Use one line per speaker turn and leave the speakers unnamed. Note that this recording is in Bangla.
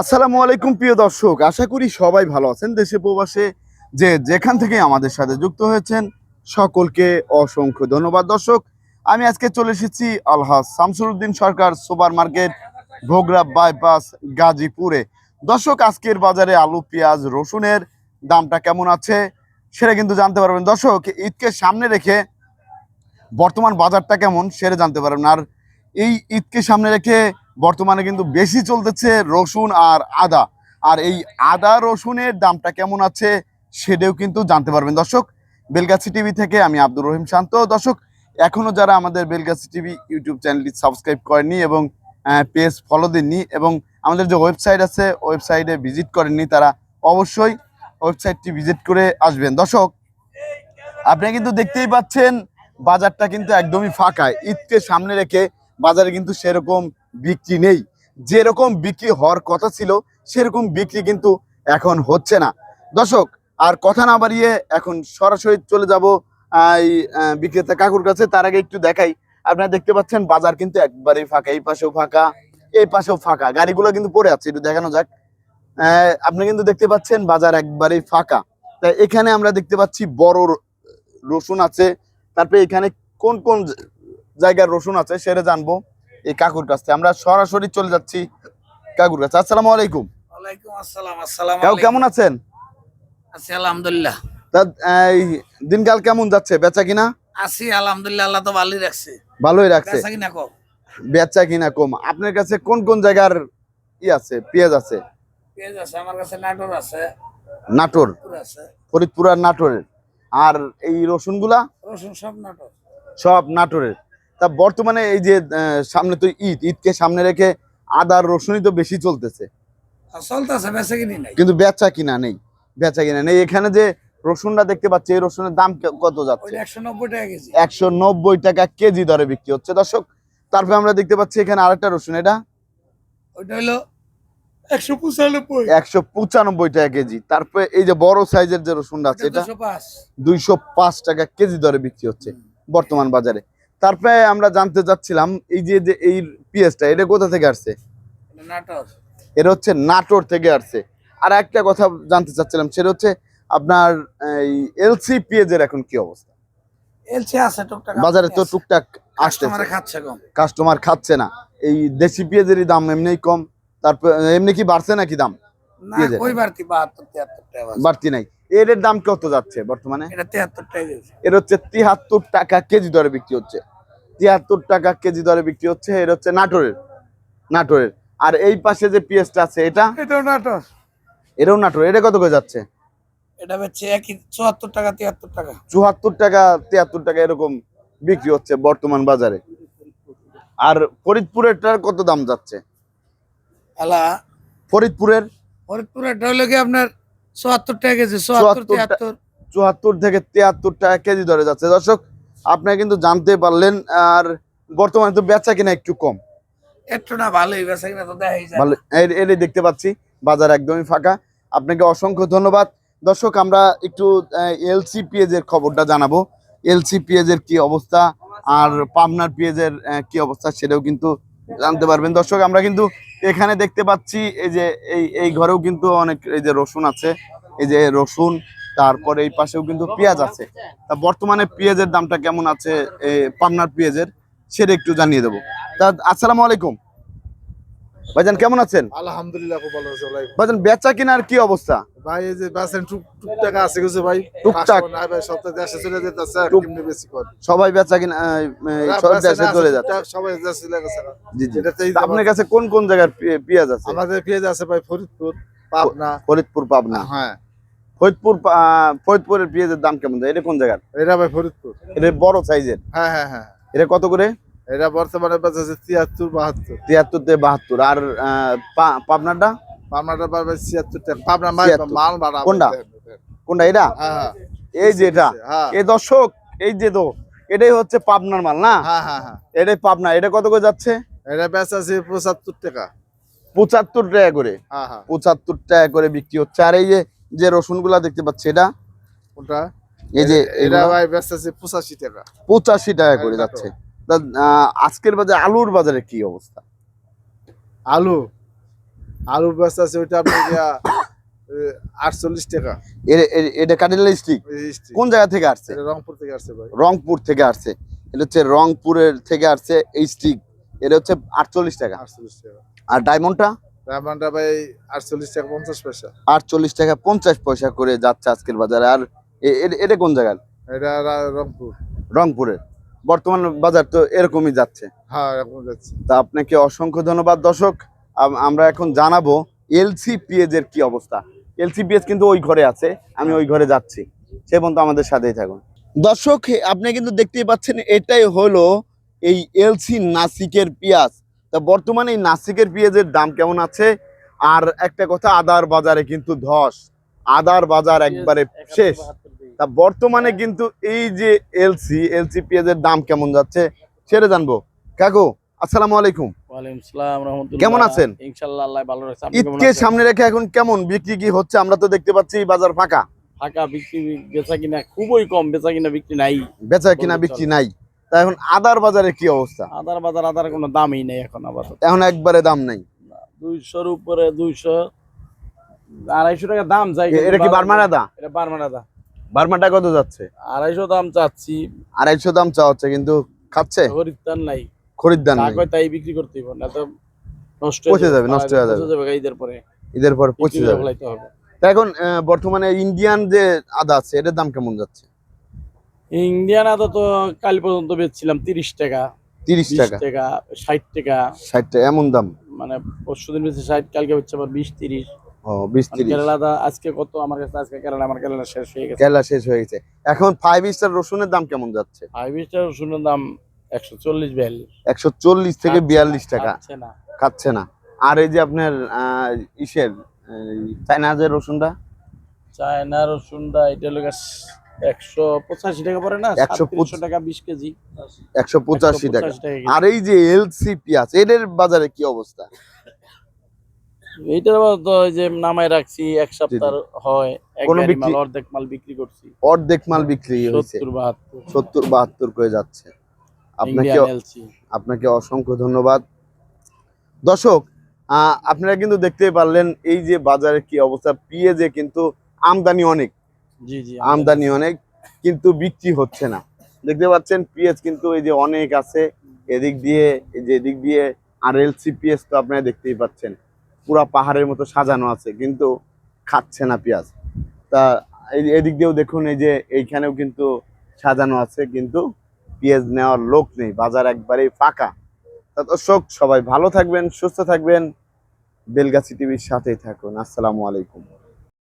আসসালামু আলাইকুম প্রিয় দর্শক, আশা করি সবাই ভালো আছেন। দেশে প্রবাসে যে যেখান থেকে আমাদের সাথে যুক্ত হয়েছেন, সকলকে অসংখ্য ধন্যবাদ। দর্শক, আমি আজকে চলে এসেছি Alhaj Shamsuruddin Sarkar super market Bhogra bypass, গাজীপুরে। দর্শক, আজকের বাজারে আলু, পেঁয়াজ, রসুনের দামটা কেমন আছে সেটা কিন্তু জানতে পারবেন। দর্শক, ঈদকে সামনে রেখে বর্তমান বাজারটা কেমন সেটা জানতে পারবেন। আর এই ঈদকে সামনে রেখে বর্তমানে কিন্তু বেশি চলতেছে রসুন আর আদা। আর এই আদা রসুনের দামটা কেমন আছে সেটাও কিন্তু জানতে পারবেন। দর্শক, বেলগাছি টিভি থেকে আমি আব্দুর রহিম শান্ত। দর্শক, এখনও যারা আমাদের বেলগাছি টিভি ইউটিউব চ্যানেলটি সাবস্ক্রাইব করেননি এবং পেজ ফলো দেননি এবং আমাদের যে ওয়েবসাইট আছে, ওয়েবসাইটে ভিজিট করেননি, তারা অবশ্যই ওয়েবসাইটটি ভিজিট করে আসবেন। দর্শক, আপনি কিন্তু দেখতেই পাচ্ছেন, বাজারটা কিন্তু একদমই ফাঁকা। ঈদকে সামনে রেখে বাজারে কিন্তু সেরকম বিক্রি নেই। যেরকম বিক্রি হওয়ার কথা ছিল, সেরকম বিক্রি কিন্তু এখন হচ্ছে না। দর্শক, আর কথা না বাড়িয়ে এখন সরাসরি চলে যাব এই বিক্রেতা কাকুর কাছে। তার আগে একটু দেখাই। আপনারা দেখতে পাচ্ছেন, বাজার কিন্তু একবারেই ফাঁকা। এই পাশেও ফাঁকা, এই পাশেও ফাঁকা। গাড়িগুলো কিন্তু পড়ে আছে, একটু দেখানো যাক। আপনি কিন্তু দেখতে পাচ্ছেন, বাজার একবারেই ফাঁকা। তাই এখানে আমরা দেখতে পাচ্ছি, বড় রসুন আছে। তারপরে এখানে কোন কোন জায়গার রসুন আছে, সেটা জানব। এই কাকুর কাছ। আমরা সরাসরি চলে যাচ্ছি কাকুর কাছে। আসসালামু আলাইকুম।
ওয়ালাইকুম আসসালাম আসসালাম
কাকু কেমন আছেন?
আছি আলহামদুলিল্লাহ।
তা এই দিনকাল কেমন যাচ্ছে? বেচা কিনা?
আছি আলহামদুলিল্লাহ আল্লাহ তো ভালোই রাখছে।
ভালোই রাখছে।
বেচা কিনা কম?
বেচা কিনা কম। আপনার কাছে কোন কোন জায়গার ই আছে পেঁয়াজ আছে?
পেঁয়াজ আছে আমার কাছে নাটোর আছে।
নাটোর? ফরিদপুর আর নাটোরের। আর এই রসুনগুলা?
রসুন সব নাটোর।
সব নাটোরের। তা বর্তমানে এই যে সামনে তো ঈদ ঈদকে সামনে রেখে আদার রসুনই তো বেশি চলতেছে।
বেচা কিনি নাই।
কিন্তু বেচা কিনা নেই বেচা কিনা নেই। এখানে যে রসুনটা দেখতে পাচ্ছি এই রসুনের দাম কত যাচ্ছে?
একশো নব্বই টাকা কেজি।
দরে বিক্রি হচ্ছে। দর্শক তারপরে আমরা দেখতে পাচ্ছি এখানে আরেকটা রসুন এটা?
ওইটা হলো একশো পঁচানব্বই।
টাকা কেজি। তারপরে এই যে বড় সাইজের যে রসুনটা আছে এটা? দুইশো পাঁচ। টাকা কেজি দরে বিক্রি হচ্ছে বর্তমান বাজারে। তারপরে আমরা জানতে চাচ্ছিলাম এই যে যে এই পেঁয়াজটা এটা কোথা থেকে আসছে?
এটা
হচ্ছে নাটোর থেকে আসছে। আর একটা কথা জানতে চাচ্ছিলাম সেটা হচ্ছে আপনার এই এলসি পেঁয়াজের এখন কি অবস্থা?
এলসি আছে টুকটাক
বাজারে তো টুকটাক আসতেছে।
কাস্টমারে খাচ্ছে কম।
কাস্টমার খাচ্ছে না। এই দেশি পেঁয়াজেরই দাম এমনিই কম তারপর এমনি কি বাড়ছে নাকি দাম?
না কই বাড়তি? টাকা
নাই। এর দাম কত যাচ্ছে বর্তমানে?
এটা তিয়াত্তর টাকা
এর হচ্ছে তিয়াত্তর টাকা কেজি দরে বিক্রি হচ্ছে। তিয়াত্তর টাকা কেজি দরে বিক্রি হচ্ছে এর হচ্ছে নাটোরের। নাটোরের। আর এই পাশে যে পেঁয়াজটা আছে এটা?
এটাও নাটোর।
এটাও নাটোর। এটা কত করে যাচ্ছে?
এটা হচ্ছে একই চুয়াত্তর টাকা তিয়াত্তর টাকা।
চুয়াত্তর টাকা তিয়াত্তর টাকা এরকম বিক্রি হচ্ছে বর্তমান বাজারে। আর ফরিদপুরেরটার কত দাম যাচ্ছে?
আলা?
ফরিদপুরের?
ফরিদপুরেরটা হলো কি আপনার চুয়াত্তর টাকা কেজি চুয়াত্তর তিয়াত্তর।
চুয়াত্তর থেকে তিয়াত্তর টাকা কেজি ধরে যাচ্ছে। দর্শক আপনারা কিন্তু জানতে পারলেন আর বর্তমানে তো বেচা কিনা একটু কম।
একটু না ভালোই বেচা কিনা তো দেখাই যায়।
ভালো এটাই দেখতে পাচ্ছি বাজার একদমই ফাঁকা। আপনাকে অসংখ্য ধন্যবাদ। দর্শক আমরা একটু এলসি পেঁয়াজের খবরটা জানাব। এলসি পেঁয়াজের কি অবস্থা আর পাবনার পেঁয়াজের কি অবস্থা সেটাও কিন্তু জানতে পারবেন। দর্শক আমরা কিন্তু এখানে দেখতে পাচ্ছি এই যে এই এই ঘরেও কিন্তু অনেক এই যে রসুন আছে। এই যে রসুন, তারপরে এই পাশেও কিন্তু পেঁয়াজ আছে। তা বর্তমানে পেঁয়াজের দামটা কেমন আছে? পাবনার পেঁয়াজের, সেটা একটু জানিয়ে দেবো। তা, আসসালামু আলাইকুম। ভাইজান কেমন আছেন?
আলহামদুলিল্লাহ খুব ভালো আছে ভাই।
ভাইজান বেচা কিনার কি অবস্থা?
ভাই এই যে বাসেন টুক টুক টাকা আছে কিছু ভাই?
টুকটাক।
কাস্টমার নাই ভাই সপ্তাহে দেশে চলে যেতেছে আর
টুক-
বেশি কর
সবাই বেচা কিনা সব দেশে চলে যাচ্ছে।
সবাই দেশে চলে গেছে।
জি জি। আপনার কাছে কোন কোন জায়গার পেঁয়াজ আছে?
আমাদের পেঁয়াজ আছে ভাই ফরিদপুর পাবনা।
ফরিদপুর পাবনা।
হ্যাঁ।
ফরিদপুর ফরিদপুরের পেঁয়াজের দাম কেমন? যায় এটা কোন জায়গার?
এটা ভাই ফরিদপুর।
এটা বড় সাইজের।
হ্যাঁ হ্যাঁ হ্যাঁ।
এটা কত করে?
এটা বর্তমানে বাজার আছে তিয়াত্তর বাহাত্তর।
তিয়াত্তর থেকে বাহাত্তর। আর আহ, পা- পাবনারটা
পাবনাটা পাবে ছিয়াত্তর টাকা। পাবনা মাল
76
বাড়া
কোনটা? কোনটা এটা?
হ্যাঁ
এই যে এটা।
হ্যাঁ।
এই দর্শক এই যে তো এটাই হচ্ছে পাবনার মাল না?
হ্যাঁ হ্যাঁ হ্যাঁ।
এটাই পাবনা। এটা কত করে যাচ্ছে?
এটা বেচা আছে পঁচাত্তর টাকা।
পঁচাত্তর টাকা করে।
হ্যাঁ হ্যাঁ।
পঁচাত্তর টাকা করে বিক্রি হচ্ছে। আর এই যে যে রসুনগুলা দেখতে পাচ্ছি এটা?
কোনটা?
এই যে
এটা ভাই বেচা আছে পঁচাশি টাকা।
পঁচাশি টাকা করে যাচ্ছে। তা, আজকের বাজারে আলুর বাজারে কি অবস্থা?
আলু। আলু বেচা আছে ওইটা আপনার আটচল্লিশ টাকা।
এটা কাটিলা স্টিক কোন জায়গা থেকে আসছে?
এটা রংপুর থেকে আসছে ভাই।
রংপুর থেকে আসছে। এটা হচ্ছে রংপুরের থেকে আসছে এই স্টিক এটা হচ্ছে আটচল্লিশ টাকা।
আটচল্লিশ টাকা।
আর ডায়মন্ডটা?
ডায়মন্ডটা ভাই আটচল্লিশ টাকা পঞ্চাশ পয়সা।
আটচল্লিশ টাকা পঞ্চাশ পয়সা করে যাচ্ছে আজকের বাজারে। আর এটা কোন জায়গার
এটা রংপুর।
রংপুরের। বর্তমান বাজার তো এরকমই যাচ্ছে।
হ্যাঁ এরকম যাচ্ছে।
তা আপনাকে অসংখ্য ধন্যবাদ দর্শক। আমরা এখন জানাব এলসি পিএজ এর কি অবস্থা। এলসি পিএজ কিন্তু ওই ঘরে আছে আমি ওই ঘরে যাচ্ছি। সে পর্যন্ত আমাদের সাথেই থাকুন। দর্শক আপনি কিন্তু দেখতেই পাচ্ছেন এটাই হলো এই এলসি নাসিকের পেঁয়াজ। তা বর্তমানে এই নাসিকের পেঁয়াজের দাম কেমন আছে? আর একটা কথা আদার বাজারে কিন্তু ধস। আদার বাজার একবারে শেষ। তা বর্তমানে কিন্তু এই যে এলসি এলসি পেঁয়াজের দাম কেমন যাচ্ছে সেটা জানব। কাকু আসসালামু আলাইকুম। কেমন আছেন?
ইনশাআল্লাহ ভালো কেমন
ঈদকে সামনে রেখে এখন কেমন বিক্রি কি হচ্ছে আমরা তো দেখতে পাচ্ছি বাজার ফাঁকা।
ফাঁকা বিক্রি বেচা কিনা খুবই কম বেচা কিনা বিক্রি নাই।
বেচা কিনা বিক্রি নাই। তা এখন আদার বাজারে কি অবস্থা?
আদার বাজার আদার কোনো দামই নেই এখন আপাতত।
এখন একবারে দাম নাই।
দুইশোর উপরে দুইশো আড়াইশো টাকা দাম
এ- এটা কি বার্মার আদা
এটা বার্মার আদা
বার্মাটা কত যাচ্ছে?
আড়াইশো দাম চাচ্ছি।
আড়াইশো দাম চাওয়া হচ্ছে কিন্তু খাচ্ছে?
খরিদ্দার নাই।
খরিদ্দার নাই।
তাই বিক্রি করতে হবে না তো নষ্ট
পচে যাবে, নষ্ট হয়ে যাবে।
ঈদের পরে।
ঈদের পর
করে
যাবে। তা এখন বর্তমানে ইন্ডিয়ান যে আদা আছে এটার দাম কেমন যাচ্ছে?
ইন্ডিয়ান আদা তো কাল পর্যন্ত বেচছিলাম তিরিশ টাকা।
তিরিশ টাকা?
টাকা ষাট টাকা।
ষাট টাকা এমন দাম?
মানে পরশু দিন বেশি ষাট কালকে হচ্ছে আবার বিশ তিরিশ।
ও তিরিশ।
আজকে কত? আমার কাছে আজকে কেরালা আমার কেরালা শেষ হয়ে গেছে।
শেষ হয়ে গেছে। এখন স্টার রসুনের দাম কেমন যাচ্ছে?
স্টার রসুনের দাম একশো চল্লিশ বিয়াল্লিশ।
একশো চল্লিশ থেকে বিয়াল্লিশ টাকা।
খাচ্ছে না।
খাচ্ছে না। আর এই যে আপনার ইসের চায়না যে রসুনটা?
চায়না রসুনটা এটা একশো পঁচাশি টাকা পড়ে না?
150
একশো টাকা বিশ কেজি।
একশো পঁচাশি টাকা। আর এই যে এলসি পেঁয়াজ এদের বাজারে কি অবস্থা?
তো যে নামায় রাখছি এক সপ্তাহ হয়
কোনো বিক্রি-
অর্ধেক মাল বিক্রি করছি।
অর্ধেক মাল বিক্রি হয়েছে। করে যাচ্ছে। আপনাকে আপনাকে অসংখ্য ধন্যবাদ। দর্শক আপনারা কিন্তু দেখতেই পারলেন এই যে বাজারের কি অবস্থা। পেঁয়াজে কিন্তু আমদানি অনেক।
জি জি
আমদানি অনেক কিন্তু বিক্রি হচ্ছে না। দেখতে পাচ্ছেন পেঁয়াজ কিন্তু এই যে অনেক আছে। এদিক দিয়ে এই যে এদিক দিয়ে আর এলসি পেঁয়াজ তো আপনারা দেখতেই পাচ্ছেন। পুরা পাহাড়ের মতো সাজানো আছে, কিন্তু খাচ্ছে না পেঁয়াজ। তা এদিক দিয়েও দেখুন, এই যে এইখানেও কিন্তু সাজানো আছে, কিন্তু পেঁয়াজ নেওয়ার লোক নেই, বাজার একবারেই ফাঁকা। তা দর্শক, সবাই ভালো থাকবেন, সুস্থ থাকবেন। বেলগাছি টিভির সাথেই থাকুন। আসসালামু আলাইকুম।